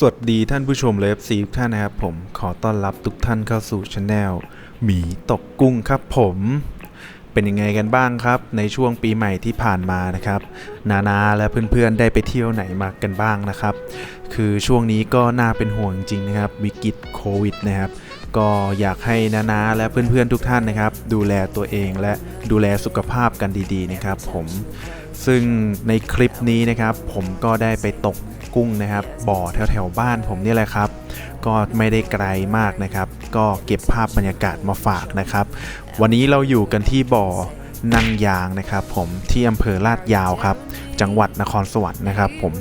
สวัสดีท่านผู้ชมเลฟซีทุกท่านนะครับผมขอต้อนรับทุกท่านเข้าสู่ช anel หมีตกกุ้งครับผม เป็นยังไงกันบ้างครับ ในช่วงปีใหม่ที่ผ่านมานะครับ นานาและเพื่อนๆได้ไปเที่ยวไหนมากันบ้างนะครับ คือช่วงนี้ก็น่าเป็นห่วงจริงนะครับ วิกฤตโควิดนะครับ ก็อยากให้นานาและเพื่อนๆทุกท่านนะครับ ดูแลตัวเองและดูแลสุขภาพกันดีๆนะครับ ผม ซึ่งในคลิปนี้นะครับ ผมก็ได้ไปตกกุ้งนะครับ บ่อแถวแถวๆบ้านผมนี่แหละครับ ก็ไม่ได้ไกลมากนะครับ ก็เก็บภาพบรรยากาศมาฝากนะครับ วันนี้เราอยู่กันที่บ่อนังยางนะครับ ผมที่อำเภอลาดยาวครับ จังหวัดนครสวรรค์นะครับผม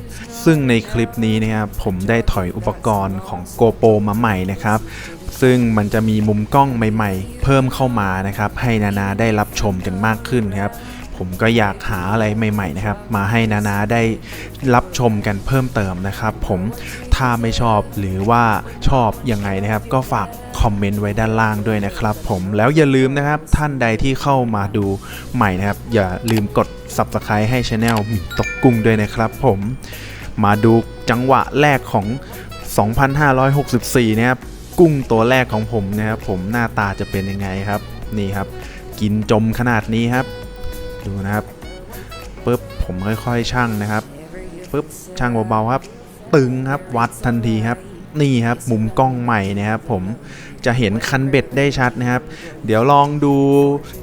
ซึ่งในคลิปนี้นะครับผมได้ถอยอุปกรณ์ของโกโปรมาใหม่นะครับ ซึ่งมันจะมีมุมกล้องใหม่ ๆ เพิ่มเข้ามานะครับ ให้นานาได้รับชมกันมากขึ้นครับ ผมก็อยากหาอะไรใหม่ๆนะครับ มาให้นานาได้รับชมกันเพิ่มเติมนะครับ ผมถ้าไม่ชอบหรือว่าชอบยังไงนะครับ ก็ฝากคอมเมนต์ไว้ด้านล่างด้วยนะครับ ผมแล้วอย่าลืมนะครับท่านใดที่เข้ามาดูใหม่นะครับ อย่าลืมกด Subscribe ให้ช anel มีตกกุ้งด้วยนะครับ ผมมาดูจังหวะแรกของ 2564 นะครับกุ้งตัวแรกของผมนะครับผมหน้าตาจะเป็นยังไงครับ นี่ครับ กินจมขนาดนี้ครับ ดูนะครับปุ๊บผมค่อยๆชั่งนะครับปุ๊บชั่งเบาๆครับ ตึงครับวัดทันทีครับ นี่ครับมุมกล้องใหม่นะครับ ผมจะเห็นคันเบ็ดได้ชัดนะครับ เดี๋ยวลองดู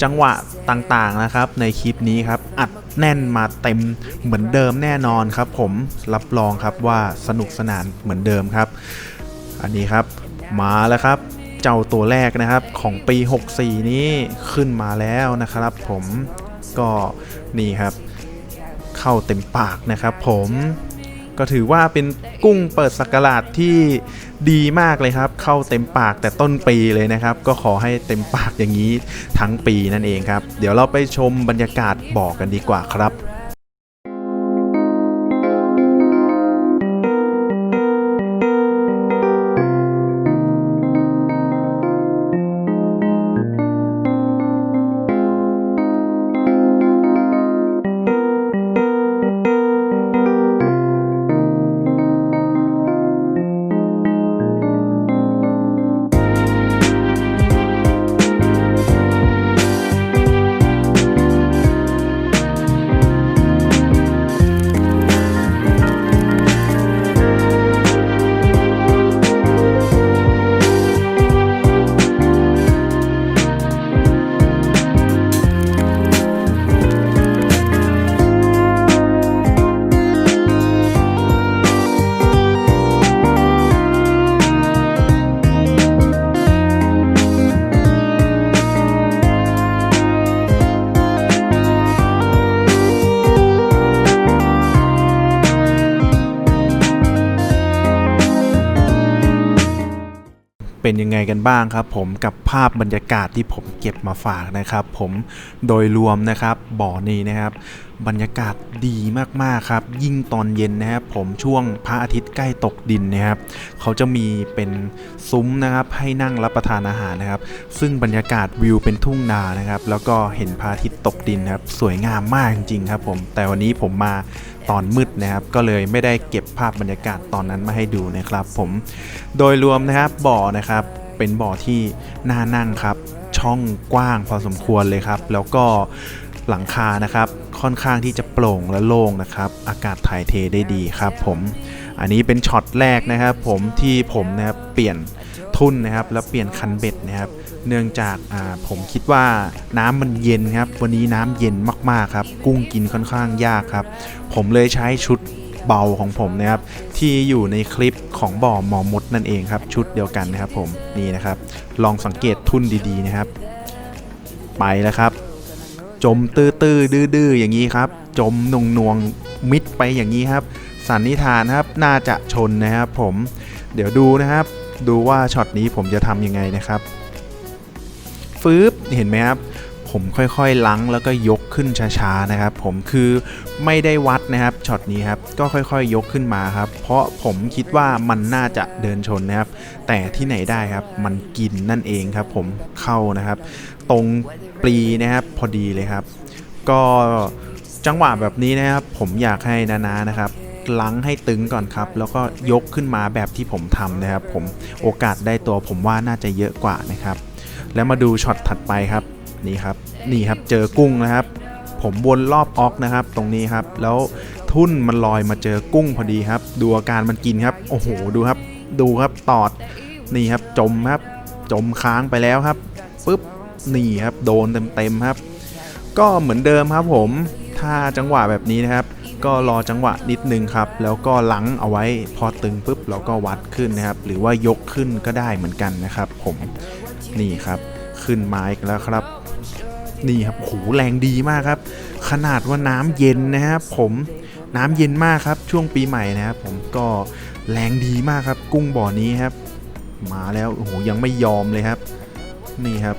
จังหวะต่างๆนะครับ ในคลิปนี้ครับ อัดแน่นมาเต็มเหมือนเดิมแน่นอนครับ ผมรับรองครับว่าสนุกสนานเหมือนเดิมครับ อันนี้ครับมาแล้วครับเจ้าตัวแรกนะครับของปี 64 นี้ขึ้นมาแล้วนะครับ ผม ก็นี่ครับ เข้าเต็มปากนะครับผมก็ถือว่าเป็นกุ้งเปิดสักราชที่ดีมากเลยครับ เข้าเต็มปากแต่ต้นปีเลยนะครับ ก็ขอให้เต็มปากอย่างนี้ทั้งปีนั่นเองครับ เดี๋ยวเราไปชมบรรยากาศบอกกันดีกว่าครับ เป็นยังไงกันบ้างครับผมกับภาพบรรยากาศที่ผมเก็บมาฝากนะครับผมโดยรวมนะครับบ่อนี้นะครับ บรรยากาศดีมากๆครับ ยิ่งตอนเย็นนะครับผมช่วงพระอาทิตย์ใกล้ตกดินนะครับเขาจะมีเป็นซุ้มนะครับให้นั่งรับประทานอาหารนะครับ ซึ่งบรรยากาศวิวเป็นทุ่งนานะครับ แล้วก็เห็นพระอาทิตย์ตกดินครับสวยงามมากจริงๆครับผมแต่วันนี้ผมมา ตอนมืดนะครับ ก็เลยไม่ได้เก็บภาพบรรยากาศตอนนั้นมาให้ดูนะครับผมโดยรวมนะครับบ่อนะครับเป็นบ่อที่น่านั่งครับช่องกว้างพอสมควรเลยครับ แล้วก็หลังคานะครับค่อนข้างที่จะโปร่งและโล่งนะครับ อากาศถ่ายเทได้ดีครับผมอันนี้เป็นช็อตแรกนะครับ ผมที่ผมนะครับเปลี่ยน ทุ่นนะครับ แล้วเปลี่ยนคันเบ็ดนะครับ เนื่องจากผมคิดว่าน้ำมันเย็นครับ วันนี้น้ำเย็นมากๆครับ กุ้งกินค่อนข้างยากครับ ผมเลยใช้ชุดเบาของผมนะครับ ที่อยู่ในคลิปของบ่อหมอมดนั่นเองครับ ชุดเดียวกันนะครับ ผมนี่นะครับ ลองสังเกตทุ่นดีๆนะครับ ไปแล้วครับ จมตื้อตื้อดื้อดื้อย่างนี้ครับ จมนงนวงๆมิดไปอย่างนี้ครับสันนิษฐานครับน่าจะชนนะครับผมเดี๋ยวดูนะครับ ดูว่าช็อตนี้ผมจะทำยังไงนะครับฟืบเห็นไหมครับผมค่อยๆลังแล้วก็ยกขึ้นช้าๆนะครับ ผมคือไม่ได้วัดนะครับช็อตนี้ครับก็ค่อยๆ ยกขึ้นมาครับ เพราะผมคิดว่ามันน่าจะเดินชนนะครับ แต่ที่ไหนได้ครับ มันกินนั่นเองครับ ผมเข้านะครับ ตรงปลีนะครับพอดีเลยครับ ก็จังหวะแบบนี้นะครับ ผมอยากให้นานานะครับ ลังให้ตึงก่อนครับ แล้วก็ยกขึ้นมาแบบที่ผมทำนะครับ ผมโอกาสได้ตัวผมว่าน่าจะเยอะกว่านะครับ แล้วมาดูช็อตถัดไปครับนี่ครับนี่ครับเจอกุ้งนะครับ ผมวนรอบออกนะครับ ตรงนี้ครับ แล้วทุ่นมันลอยมาเจอกุ้งพอดีครับ ดูอาการมันกินครับโอ้โหดูครับ ดูครับตอดนี่ครับจมครับ จมค้างไปแล้วครับปุ๊บนี่ครับ โดนเต็มๆครับ ก็เหมือนเดิมครับผมถ้าจังหวะแบบนี้นะครับ ก็รอจังหวะนิดนึงครับ แล้วก็หลังเอาไว้พอตึงปุ๊บเราก็วัดขึ้นนะครับ หรือว่ายกขึ้นก็ได้เหมือนกันนะครับ ผมนี่ครับ ขึ้นมาอีกแล้วครับ นี่ครับโหแรงดีมากครับ ขนาดว่าน้ำเย็นนะครับผมน้ำเย็นมากครับ ช่วงปีใหม่นะครับผมก็แรงดีมากครับ กุ้งบ่อนี้ครับ มาแล้วโอ้โหยังไม่ยอมเลยครับ นี่ครับ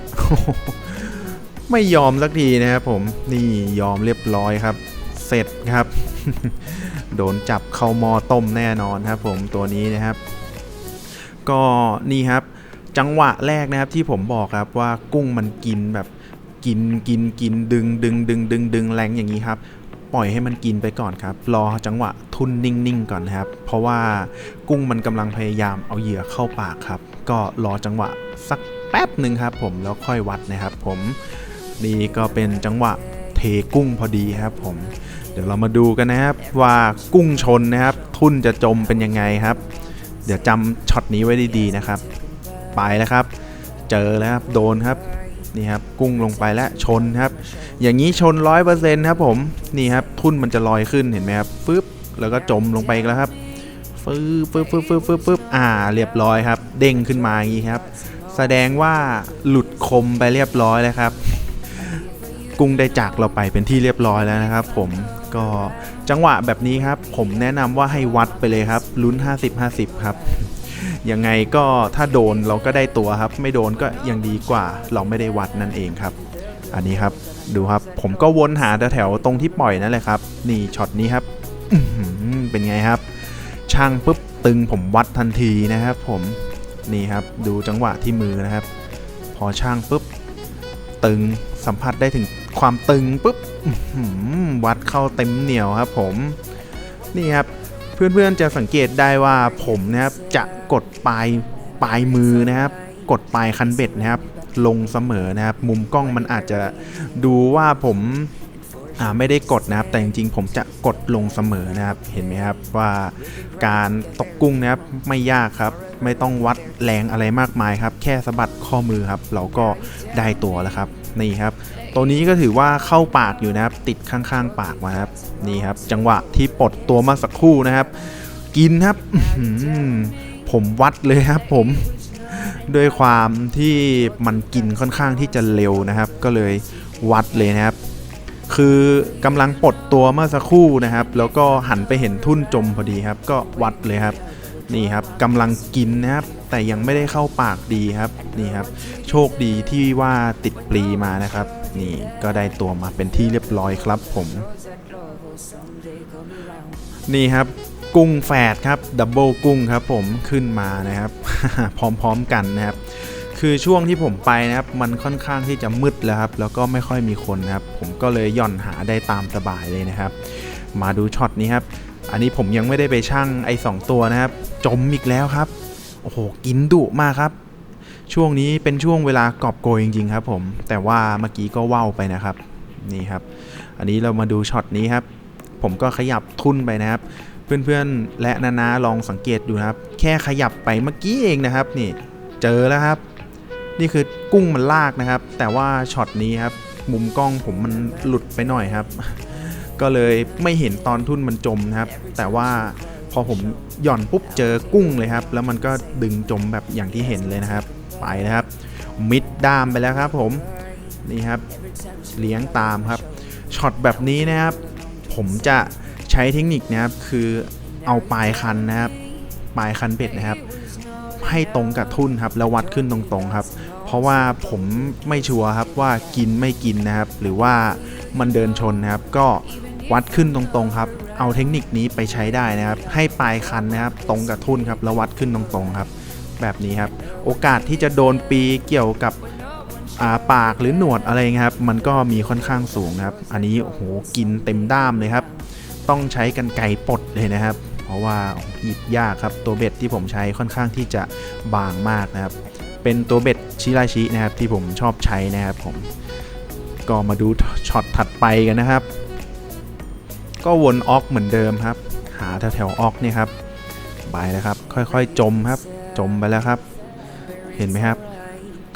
ไม่ยอมสักทีนะครับผมนี่ยอมเรียบร้อยครับ เสร็จครับ โดนจับเข้ามอต้มแน่นอนครับผมตัวนี้นะครับ ก็นี่ครับจังหวะแรกนะครับที่ผมบอกครับว่ากุ้งมันกินแบบกินกินกินดึงดึงดึงดึงดึงแรงอย่างนี้ครับ ปล่อยให้มันกินไปก่อนครับ รอจังหวะทุนนิ่งๆก่อนนะครับ เพราะว่ากุ้งมันกำลังพยายามเอาเหยื่อเข้าปากครับ ก็รอจังหวะสักแป๊บหนึ่งครับ ผมแล้วค่อยวัดนะครับ ผมนี่ก็เป็นจังหวะ เทกุ้งพอดีครับผม เดี๋ยวเรามาดูกันนะครับว่ากุ้งชนนะครับ ทุนจะจมเป็นยังไงครับ เดี๋ยวจำช็อตนี้ไว้ดีๆนะครับ ไปแล้วครับ เจอแล้วครับโดนครับนี่ครับกุ้งลงไปแล้วชนครับ อย่างนี้ชนร้อยเปอร์เซ็นต์ครับผมนี่ครับทุ่นมันจะลอยขึ้นเห็นไหมครับฟึบแล้วก็จมลงไปอีกแล้วครับฟึบฟึบฟึบฟึบฟึบฟึบอ่า เรียบร้อยครับ เด้งขึ้นมาอย่างนี้ครับ แสดงว่าหลุดคมไปเรียบร้อยแล้วครับ กุ้งได้จากเราไปเป็นที่เรียบร้อยแล้วนะครับ ผมก็จังหวะแบบนี้ครับ ผมแนะนำว่าให้วัดไปเลยครับลุ้น 50-50 ครับยังไงก็ถ้าโดนเราก็ได้ตัวครับ ไม่โดนก็ยังดีกว่า เราไม่ได้วัดนั่นเองครับ อันนี้ครับดูครับ ผมก็วนหาแถวๆตรงที่ปล่อยนั่นแหละครับ นี่ช็อตนี้ครับเป็นไงครับ ช่างปุ๊บตึงผมวัดทันทีนะครับ ผมนี่ครับดูจังหวะที่มือนะครับ พอช่างปุ๊บ ตึง สัมผัสได้ถึงความตึงปุ๊บวัดเข้าเต็มเหนียวครับผมนี่ครับเพื่อนๆจะสังเกตได้ว่าผมนะครับจะกดปลายปลายมือนะครับ กดปลายคันเบ็ดนะครับ ลงเสมอนะครับ มุมกล้องมันอาจจะดูว่าผมไม่ได้กดนะครับ แต่จริงๆ ผมจะกดลงเสมอนะครับ เห็นไหมครับว่าการตกกุ้งนะครับไม่ยากครับ ไม่ต้องวัดแรงอะไรมากมายครับ แค่สะบัดข้อมือครับ เราก็ได้ตัวแล้วครับ นี่ครับ ตัวนี้ก็ถือว่าเข้าปากอยู่นะครับ ติดข้างๆ ปากมาครับ นี่ครับ จังหวะที่ปลดตัวมาสักครู่นะครับ กินครับผมวัดเลยครับผมด้วยความที่มันกินค่อนข้างที่จะเร็วนะครับ ก็เลยวัดเลยนะครับ คือกำลังปลดตัวเมื่อสักครู่นะครับ แล้วก็หันไปเห็นทุ่นจมพอดีครับ ก็วัดเลยครับ นี่ครับกำลังกินนะครับ แต่ยังไม่ได้เข้าปากดีครับนี่ครับ โชคดีที่ว่าติดปลีมานะครับ นี่ก็ได้ตัวมาเป็นที่เรียบร้อยครับผมนี่ครับกุ้งแฝดครับดับเบิลกุ้งครับผมขึ้นมานะครับ พร้อมๆกันนะครับ คือช่วงที่ผมไปนะครับ มันค่อนข้างที่จะมืดแล้วครับ แล้วก็ไม่ค่อยมีคนนะครับ ผมก็เลยย่อนหาได้ตามสบายเลยนะครับ มาดูช็อตนี้ครับ อันนี้ผมยังไม่ได้ไปชั่งไอ้สองตัวนะครับ จมอีกแล้วครับ โอ้โห กินดุมากครับ ช่วงนี้เป็นช่วงเวลากอบโกยจริง ๆ ครับ ผม แต่ว่าเมื่อกี้ก็ว่าวไปนะครับ นี่ครับ อันนี้เรามาดูช็อตนี้ครับ ผมก็ขยับทุ่นไปนะครับ เพื่อนๆ และนานาลองสังเกตดูนะครับ แค่ขยับไปเมื่อกี้เองนะครับ นี่ เจอแล้วครับ นี่คือกุ้งมันลากนะครับ แต่ว่าช็อตนี้ครับ มุมกล้องผมมันหลุดไปหน่อยครับ ก็เลยไม่เห็นตอนทุ่นมันจมนะครับ แต่ว่าพอผมหย่อนปุ๊บเจอกุ้งเลยครับ แล้วมันก็ดึงจมแบบอย่างที่เห็นเลยนะครับ ไปนะครับ มิดด้ามไปแล้วครับ ผมนี่ครับเลี้ยงตามครับช็อตแบบนี้นะครับ ผมจะใช้เทคนิคนะครับคือเอาปลายคันนะครับ ปลายคันเบ็ดนะครับ ให้ตรงกับทุ่นครับ แล้ววัดขึ้นตรงๆครับ เพราะว่าผมไม่ชัวร์ครับว่ากินไม่กินนะครับ หรือว่ามันเดินชนนะครับ ก็ วัดขึ้นตรงๆครับ เอาเทคนิคนี้ไปใช้ได้นะครับ ให้ปลายคันนะครับ ตรงกับทุ่นครับแล้ววัดขึ้นตรงๆครับ แบบนี้ครับ โอกาสที่จะโดนปีเกี่ยวกับาปากหรือหนวดอะไรเงี้ยครับ มันก็มีค่อนข้างสูงครับ อันนี้โอ้โหกินเต็มด้ามเลยครับ ต้องใช้กันไกปลดเลยนะครับ เพราะว่าหยิบยากครับ ตัวเบ็ดที่ผมใช้ค่อนข้างที่จะบางมากนะครับ เป็นตัวเบ็ดชิราชินะครับที่ผมชอบใช้นะครับผม ก็มาดูช็อตถัดไปกันนะครับ ก็วนออกเหมือนเดิมครับ หาแถวๆออกนี่ครับไปแล้วครับ ค่อยๆจมครับ จมไปแล้วครับ เห็นไหมครับ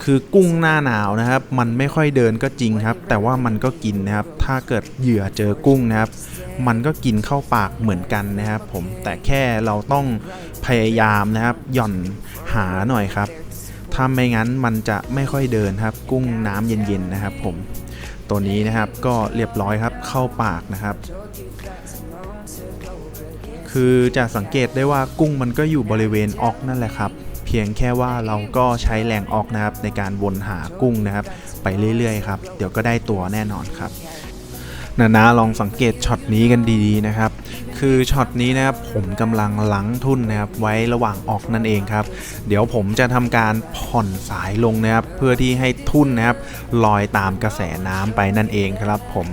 คือกุ้งหน้าหนาวนะครับ มันไม่ค่อยเดินก็จริงครับ แต่ว่ามันก็กินนะครับ ถ้าเกิดเหยื่อเจอกุ้งนะครับ มันก็กินเข้าปากเหมือนกันนะครับ ผมแต่แค่เราต้องพยายามนะครับ หย่อนหาหน่อยครับถ้าไม่งั้นมันจะไม่ค่อยเดินครับ กุ้งน้ำเย็นๆนะครับ ผมตัวนี้นะครับก็เรียบร้อยครับเข้าปากนะครับ คือจะสังเกตได้ว่ากุ้งมันก็อยู่บริเวณออกนั่นแหละครับ เพียงแค่ว่าเราก็ใช้แรงออกนะครับในการวนหากุ้งนะครับ ไปเรื่อยๆครับ เดี๋ยวก็ได้ตัวแน่นอนครับ นานาลองสังเกตช็อตนี้กันดีๆนะครับ คือช็อตนี้นะครับผมกำลังหลังทุ่นนะครับไว้ระหว่างออกนั่นเองครับ เดี๋ยวผมจะทำการผ่อนสายลงนะครับ เพื่อที่ให้ทุ่นนะครับลอยตามกระแสน้ำไปนั่นเองครับผม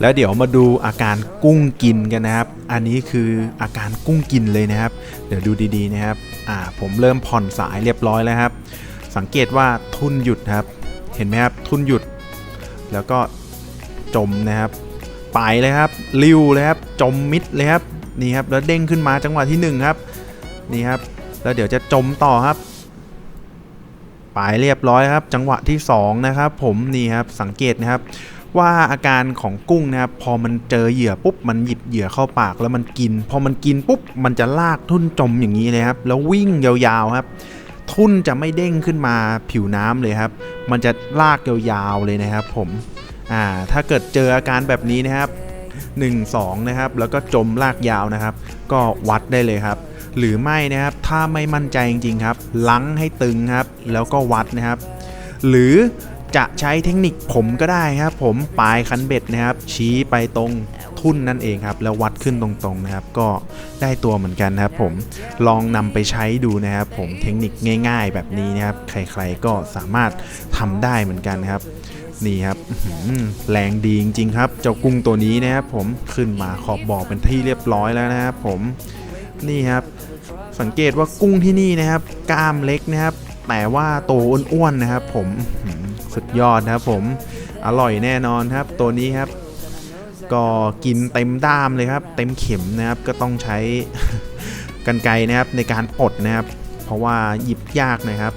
แล้วเดี๋ยวมาดูอาการกุ้งกินกันนะครับ อันนี้คืออาการกุ้งกินเลยนะครับ เดี๋ยวดูดีๆนะครับ อ่า ผมเริ่มผ่อนสายเรียบร้อยแล้วครับ สังเกตว่าทุ่นหยุดครับ เห็นไหมครับ ทุ่นหยุด แล้วก็จมนะครับ ไปเลยครับริวเลยครับจมมิดเลยครับนี่ครับแล้วเด้งขึ้นมาจังหวะที่หนึ่งครับนี่ครับแล้วเดี๋ยวจะจมต่อครับไปเรียบร้อยครับ จังหวะที่สองนะครับ ผมนี่ครับสังเกตนะครับ ว่าอาการของกุ้งนะครับพอมันเจอเหยื่อปุ๊บมันหยิบเหยื่อเข้าปากแล้วมันกิน พอมันกินปุ๊บมันจะลากทุ่นจมอย่างนี้เลยครับแล้ววิ่งยาวๆครับ ทุ่นจะไม่เด้งขึ้นมาผิวน้ำเลยครับ มันจะลากยาวๆเลยนะครับ ผม อ่าถ้าเกิดเจออาการแบบนี้นะครับ 1 2 นะครับ แล้วก็จมลากยาวนะครับ ก็วัดได้เลยครับ หรือไม่นะครับถ้าไม่มั่นใจจริงๆครับลังให้ตึงครับ แล้วก็วัดนะครับ หรือจะใช้เทคนิคผมก็ได้ครับ ผมปลายคันเบ็ดนะครับ ชี้ไปตรงทุ่นนั่นเองครับ แล้ววัดขึ้นตรงๆนะครับ ก็ได้ตัวเหมือนกันนะครับ ผมลองนำไปใช้ดูนะครับ ผมเทคนิคง่าย ๆ แบบนี้นะครับ ใครๆก็สามารถทำได้เหมือนกันครับ นี่ครับแรงดีจริงๆครับ เจ้ากุ้งตัวนี้นะครับผมขึ้นมาขอบบ่อเป็นที่เรียบร้อยแล้วนะครับผมนี่ครับ สังเกตว่ากุ้งที่นี่นะครับกล้ามเล็กนะครับ แต่ว่าโตอ้วนๆนะครับ ผมสุดยอดนะครับผมอร่อยแน่นอนครับ ตัวนี้ครับ ก็กินเต็มด้ามเลยครับ เต็มเข็มนะครับก็ต้องใช้กันไกรนะครับในการปลดนะครับ เพราะว่าหยิบยากนะครับ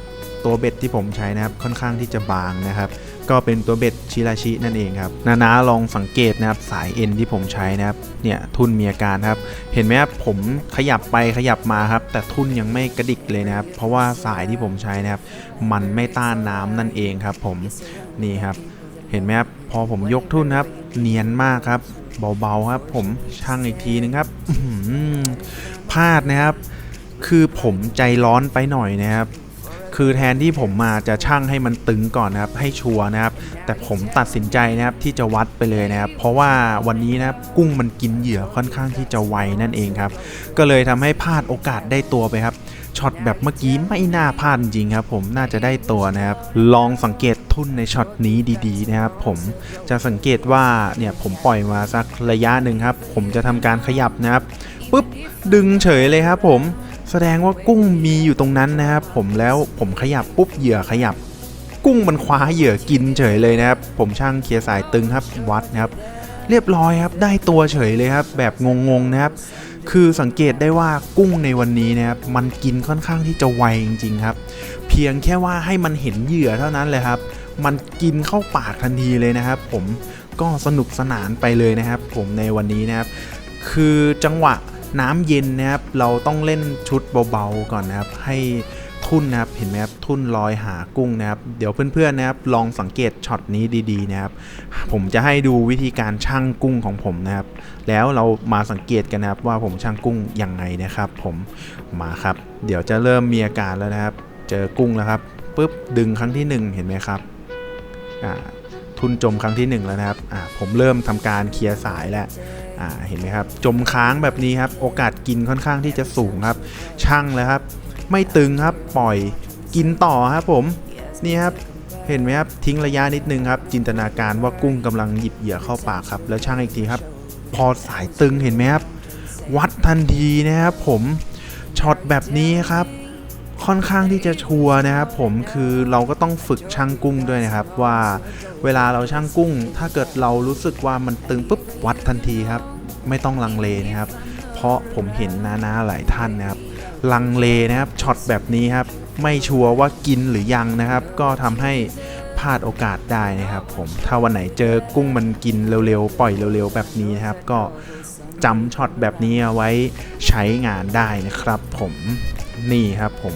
ตัวเบ็ดที่ผมใช้นะครับค่อนข้างที่จะบางนะครับ ก็เป็นตัวเบ็ดชิราชินั่นเองครับนานาลองสังเกตนะครับสายเอ็นที่ผมใช้นะครับเนี่ยทุนมีอาการครับ เห็นไหมครับผมขยับไปขยับมาครับแต่ทุนยังไม่กระดิกเลยนะครับ เพราะว่าสายที่ผมใช้นะครับ มันไม่ต้านน้ำนั่นเองครับ ผมนี่ครับ เห็นไหมครับพอผมยกทุนครับ เนียนมากครับ เบาๆครับ ผมช่างอีกทีนึงครับพลาดนะครับ คือผมใจร้อนไปหน่อยนะครับ คือแทนที่ผมมาจะช่างให้มันตึงก่อนนะครับให้ชัวร์นะครับ แต่ผมตัดสินใจนะครับที่จะวัดไปเลยนะครับ เพราะว่าวันนี้นะครับกุ้งมันกินเหยื่อค่อนข้างที่จะไวนั่นเองครับ ก็เลยทำให้พลาดโอกาสได้ตัวไปครับช็อตแบบเมื่อกี้ไม่น่าพลาดจริงครับ ผมน่าจะได้ตัวนะครับ ลองสังเกตทุ่นในช็อตนี้ดีๆนะครับ ผมจะสังเกตว่าเนี่ยผมปล่อยมาสักระยะหนึ่งครับ ผมจะทำการขยับนะครับปุ๊บดึงเฉยเลยครับ ผม แสดงว่ากุ้งมีอยู่ตรงนั้นนะครับผมแล้วผมขยับปุ๊บเหยื่อขยับ กุ้งมันคว้าเหยื่อกินเฉยเลยนะครับ ผมช่างเคลียร์สายตึงครับวัดนะครับ เรียบร้อยครับได้ตัวเฉยเลยครับ แบบงงๆนะครับ คือสังเกตได้ว่ากุ้งในวันนี้นะครับมันกินค่อนข้างที่จะไวจริงๆครับ เพียงแค่ว่าให้มันเห็นเหยื่อเท่านั้นเลยครับ มันกินเข้าปากทันทีเลยนะครับ ผมก็สนุกสนานไปเลยนะครับ ผมในวันนี้นะครับ คือจังหวะ น้ำเย็นนะครับเราต้องเล่นชุดเบาๆก่อนนะครับ ให้ทุ่นนะครับเห็นไหมครับทุ่นลอยหากุ้งนะครับ เดี๋ยวเพื่อนๆนะครับลองสังเกตช็อตนี้ดีๆนะครับ ผมจะให้ดูวิธีการชั่งกุ้งของผมนะครับ แล้วเรามาสังเกตกันนะครับว่าผมชั่งกุ้งยังไงนะครับ ผมมาครับ เดี๋ยวจะเริ่มมีอาการแล้วนะครับ เจอกุ้งแล้วครับปุ๊บดึงครั้งที่หนึ่งเห็นไหมครับอ่าทุนจมครั้งที่หนึ่งแล้วนะครับอ่าผมเริ่มทำการเคลียร์สายแล้ว อ่าเห็นไหมครับ จมค้างแบบนี้ครับ โอกาสกินค่อนข้างที่จะสูงครับ ช่างแล้วครับ ไม่ตึงครับปล่อยกินต่อครับผมนี่ครับเห็นไหมครับทิ้งระยะนิดนึงครับ จินตนาการว่ากุ้งกำลังหยิบเหยื่อเข้าปากครับ แล้วช่างอีกทีครับ พอสายตึงเห็นไหมครับ วัดทันทีนะครับผมช็อตแบบนี้ครับ ค่อนข้างที่จะชัวนะครับ ผมคือเราก็ต้องฝึกช่างกุ้งด้วยนะครับ ว่าเวลาเราช่างกุ้ง ถ้าเกิดเรารู้สึกว่ามันตึงปุ๊บวัดทันทีครับ ไม่ต้องลังเลนะครับ เพราะผมเห็นนาๆหลายท่านนะครับ ลังเลนะครับช็อตแบบนี้ครับ ไม่ชัวร์ว่ากินหรือยังนะครับ ก็ทำให้พลาดโอกาสได้นะครับ ผมถ้าวันไหนเจอกุ้งมันกินเร็วๆปล่อยเร็วๆแบบนี้นะครับ ก็จำช็อตแบบนี้เอาไว้ใช้งานได้นะครับ ผมนี่ครับผม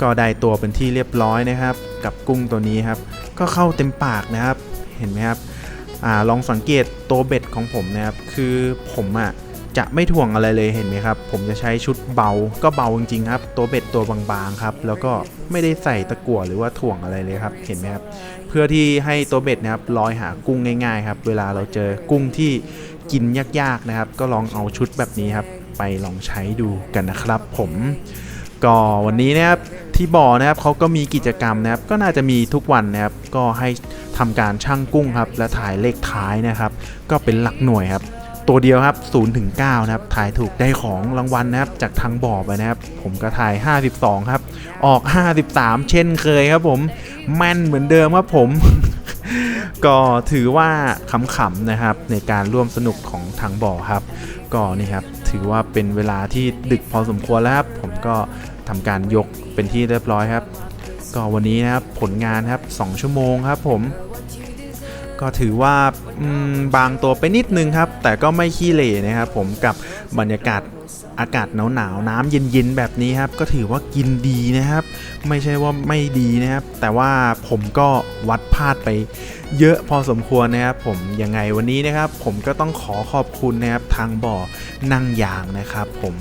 ก็ได้ตัวเป็นที่เรียบร้อยนะครับ กับกุ้งตัวนี้ครับ ก็เข้าเต็มปากนะครับ เห็นไหมครับ อลองสังเกตตัวเบ็ดของผมนะครับ คือผมอะ่ะจะไม่ถ่วงอะไรเลยเห็นไหมครับ ผมจะใช้ชุดเบาก็เบาจริงๆครับ ตัวเบ็ดตัวบางๆครับ แล้วก็ไม่ได้ใส่ตะกั่วหรือว่าถ่วงอะไรเลยครับ เห็นไหมครับ เพื่อที่ให้ตัวเบ็ดนะครับลอยหากุ้งง่ายๆครับ เวลาเราเจอกุ้งที่กินยากๆนะครับ ก็ลองเอาชุดแบบนี้ครับ ไปลองใช้ดูกันนะครับ ผม ก็วันนี้นะครับที่บ่อนะครับเขาก็มีกิจกรรมนะครับก็น่าจะมีทุกวันนะครับก็ให้ทำการช่างกุ้งครับและถ่ายเลขท้ายนะครับ ก็เป็นหลักหน่วยครับ ตัวเดียวครับ0ถึง9นะครับถ่ายถูกได้ของรางวัลนะครับจากทางบ่อไปนะครับ ผมก็ถ่าย 52 ครับ ออก 53 เช่นเคยครับผมแม่นเหมือนเดิมครับผมก็ถือว่าขำๆนะครับในการร่วมสนุกของทางบ่อครับ ก็นี่ครับ ถือว่าเป็นเวลาที่ดึกพอสมควรแล้วครับผมก็ทำการยกเป็นที่เรียบร้อยครับ ก็วันนี้นะครับผลงานครับ 2 ชั่วโมงครับผม ก็ถือว่าบางตัวไปนิดนึงครับ แต่ก็ไม่ขี้เหร่นะครับผมกับบรรยากาศ อากาศหนาวๆน้ำเย็นๆแบบนี้ครับ ก็ถือว่ากินดีนะครับ ไม่ใช่ว่าไม่ดีนะครับ แต่ว่าผมก็วัดพลาดไป เยอะพอสมควรนะครับผมยังไงวันนี้นะครับ ผมก็ต้องขอขอบคุณนะครับทางบ่อนั่งยางนะครับ ผม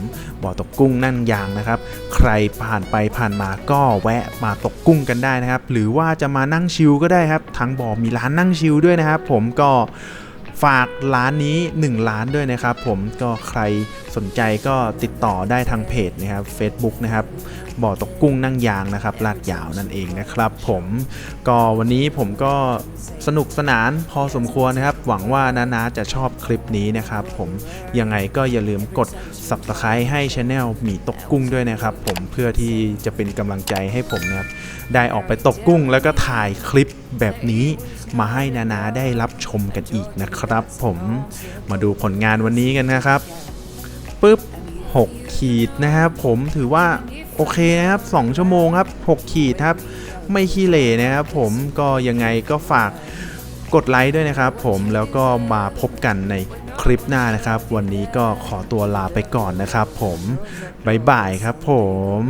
บ่อตกกุ้งนั่งยางนะครับ ใครผ่านไปผ่านมาก็แวะมาตกกุ้งกันได้นะครับ หรือว่าจะมานั่งชิลก็ได้ครับทางบ่อมีร้านนั่งชิลด้วยนะครับ ผมก็ ฝากร้านนี้1ร้านด้วยนะครับผมก็ใครสนใจก็ติดต่อได้ทางเพจนะครับ Facebook นะครับบ่อตกกุ้งนั่งยางนะครับลาดยาวนั่นเองนะครับ ผมก็วันนี้ผมก็สนุกสนานพอสมควรนะครับ หวังว่านานาจะชอบคลิปนี้นะครับ ผมยังไงก็อย่าลืมกด Subscribe ให้ช anel หมีตกกุ้งด้วยนะครับ ผมเพื่อที่จะเป็นกำลังใจให้ผมนะครับได้ออกไปตกกุ้งแล้วก็ถ่ายคลิปแบบนี้ มาให้นานาได้รับชมกันอีกนะครับ ผมมาดูผลงานวันนี้กันนะครับปึ๊บ6 ขีดนะครับ ผมถือว่าโอเคนะครับ 2 ชั่วโมงครับ 6 ขีดครับ ไม่ขี้เหร่นะครับผมก็ยังไงก็ฝากกดไลค์ด้วยนะครับ ผมแล้วก็มาพบกันในคลิปหน้านะครับ วันนี้ก็ขอตัวลาไปก่อนนะครับ ผมบ๊ายบายครับผม